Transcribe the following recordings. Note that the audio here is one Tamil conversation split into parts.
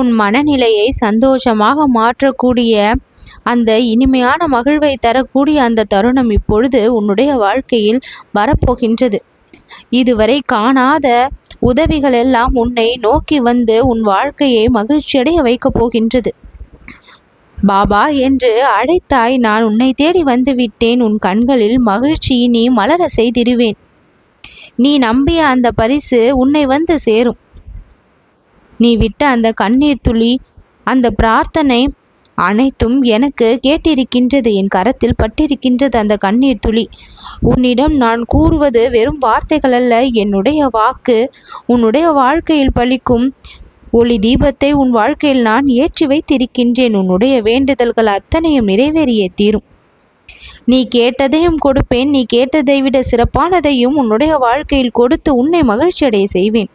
உன் மனநிலையை சந்தோஷமாக மாற்றக்கூடிய அந்த இனிமையான மகிழ்வை தரக்கூடிய அந்த தருணம் இப்பொழுது உன்னுடைய வாழ்க்கையில் வரப்போகின்றது. இதுவரை காணாத உதவிகள் எல்லாம் உன்னை நோக்கி வந்து உன் வாழ்க்கையை மகிழ்ச்சியடைய வைக்கப் போகின்றது. பாபா என்று அழைத்தாய் நான் உன்னை தேடி வந்துவிட்டேன் உன் கண்களில் மகிழ்ச்சி நீ மலர செய்திருவேன் நீ நம்பிய அந்த பரிசு உன்னை வந்து சேரும். நீ விட்ட அந்த கண்ணீர் துளி அந்த பிரார்த்தனை அனைத்தும் எனக்கு கேட்டிருக்கின்றது என் கரத்தில் பட்டிருக்கின்றது அந்த கண்ணீர் துளி. உன்னிடம் நான் கூறுவது வெறும் வார்த்தைகள் அல்ல என்னுடைய வாக்கு உன்னுடைய வாழ்க்கையில் பலிக்கும் ஒளி தீபத்தை உன் வாழ்க்கையில் நான் ஏற்றி வைத்திருக்கின்றேன் உன்னுடைய வேண்டுதல்கள் அத்தனையும் நிறைவேறியே தீரும். நீ கேட்டதையும் கொடுப்பேன் நீ கேட்டதை விட சிறப்பானதையும் உன்னுடைய வாழ்க்கையில் கொடுத்து உன்னை மகிழ்ச்சியடைய செய்வேன்.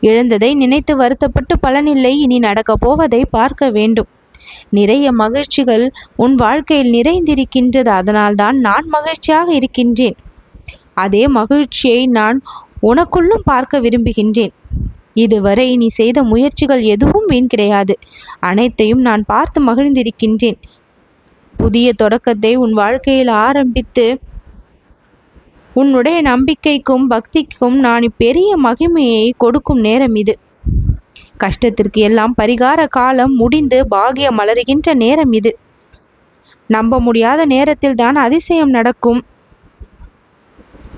இழந்ததை நினைத்து வருத்தப்பட்டு பலனில்லை. இனி நடக்கப் போவதை பார்க்க வேண்டும். நிறைய மகிழ்ச்சிகள் உன் வாழ்க்கையில் நிறைந்திருக்கின்றது. அதனால்தான் நான் மகிழ்ச்சியாக இருக்கின்றேன். அதே மகிழ்ச்சியை நான் உனக்குள்ளும் பார்க்க விரும்புகின்றேன். இதுவரை நீ செய்த முயற்சிகள் எதுவும் வீண் கிடையாது. அனைத்தையும் நான் பார்த்து மகிழ்ந்திருக்கின்றேன். புதிய தொடக்கத்தை உன் வாழ்க்கையில் ஆரம்பித்து உன்னுடைய நம்பிக்கைக்கும் பக்திக்கும் நான் பெரிய மகிமையை கொடுக்கும் நேரம் இது. கஷ்டத்திற்கு எல்லாம் பரிகார காலம் முடிந்து பாகியம் மலருகின்ற நேரம் இது. நம்ப முடியாத நேரத்தில் தான் அதிசயம் நடக்கும்.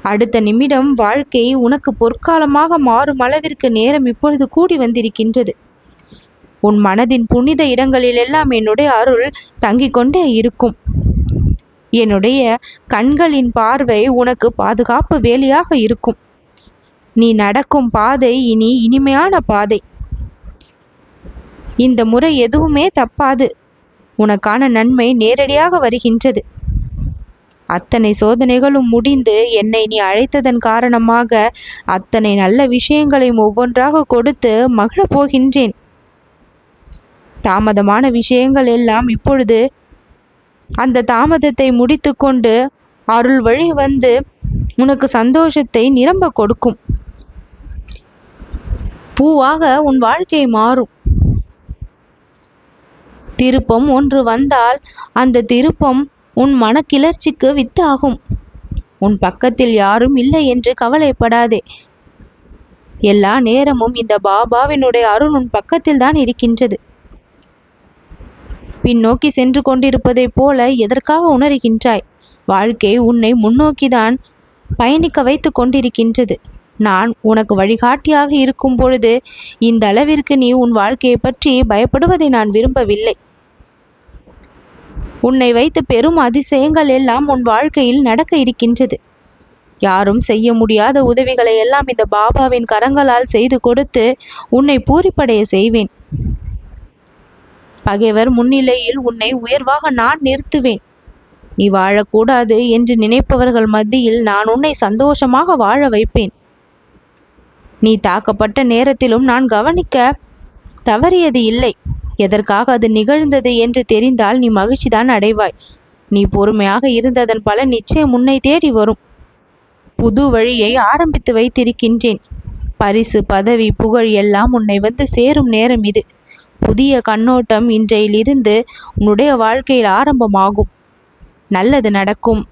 அடுத்த நிமிடம் வாழ்க்கை உனக்கு பொற்காலமாக மாறும் அளவிற்கு நேரம் இப்பொழுது கூடி வந்திருக்கின்றது. உன் மனதின் புனித இடங்களில் எல்லாம் என்னுடைய அருள் தங்கிக் கொண்டே இருக்கும். என்னுடைய கண்களின் பார்வை உனக்கு பாதுகாப்பு வேலியாக இருக்கும். நீ நடக்கும் பாதை இனி இனிமையான பாதை. இந்த முறை எதுவுமே தப்பாது. உனக்கான நன்மை நேரடியாக வருகின்றது. அத்தனை சோதனைகளும் முடிந்து என்னை நீ அழைத்ததன் காரணமாக அத்தனை நல்ல விஷயங்களையும் ஒவ்வொன்றாக கொடுத்து மகிழப் போகின்றேன். தாமதமான விஷயங்கள் எல்லாம் இப்பொழுது அந்த தாமதத்தை முடித்துக்கொண்டு அருள் வழி வந்து உனக்கு சந்தோஷத்தை நிரம்ப கொடுக்கும். பூவாக உன் வாழ்க்கை மாறும். திருப்பம் ஒன்று வந்தால் அந்த திருப்பம் உன் மனக்கிளர்ச்சிக்கு வித்தாகும். உன் பக்கத்தில் யாரும் இல்லை என்று கவலைப்படாதே. எல்லா நேரமும் இந்த பாபாவினுடைய அருள் உன் பக்கத்தில் தான் இருக்கின்றது. பின்னோக்கி சென்று கொண்டிருப்பதைப் போல எதற்காக உணர்கின்றாய்? வாழ்க்கை உன்னை முன்னோக்கிதான் பயணிக்க வைத்து கொண்டிருக்கின்றது. நான் உனக்கு வழிகாட்டியாக இருக்கும் பொழுது இந்த அளவிற்கு நீ உன் வாழ்க்கையை பற்றி பயப்படுவதை நான் விரும்பவில்லை. உன்னை வைத்து பெரும் அதிசயங்கள் எல்லாம் உன் வாழ்க்கையில் நடக்க இருக்கின்றது. யாரும் செய்ய முடியாத உதவிகளை எல்லாம் இந்த பாபாவின் கரங்களால் செய்து கொடுத்து உன்னை பூரிப்படைய செய்வேன். பகைவர் முன்னிலையில் உன்னை உயர்வாக நான் நிறுத்துவேன். நீ வாழக்கூடாது என்று நினைப்பவர்கள் மத்தியில் நான் உன்னை சந்தோஷமாக வாழ வைப்பேன். நீ தாக்கப்பட்ட நேரத்திலும் நான் கவனிக்க தவறியது இல்லை. எதற்காக அது நிகழ்ந்தது என்று தெரிந்தால் நீ மகிழ்ச்சிதான் அடைவாய். நீ பொறுமையாக இருந்ததன் பல நிச்சயம் உன்னை தேடி வரும். புது வழியை ஆரம்பித்து வைத்திருக்கின்றேன். பரிசு பதவி புகழ் எல்லாம் உன்னை வந்து சேரும் நேரம் இது. புதிய கண்ணோட்டம் இன்றையிலிருந்து உன்னுடைய வாழ்க்கையில் ஆரம்பமாகும். நல்லது நடக்கும்.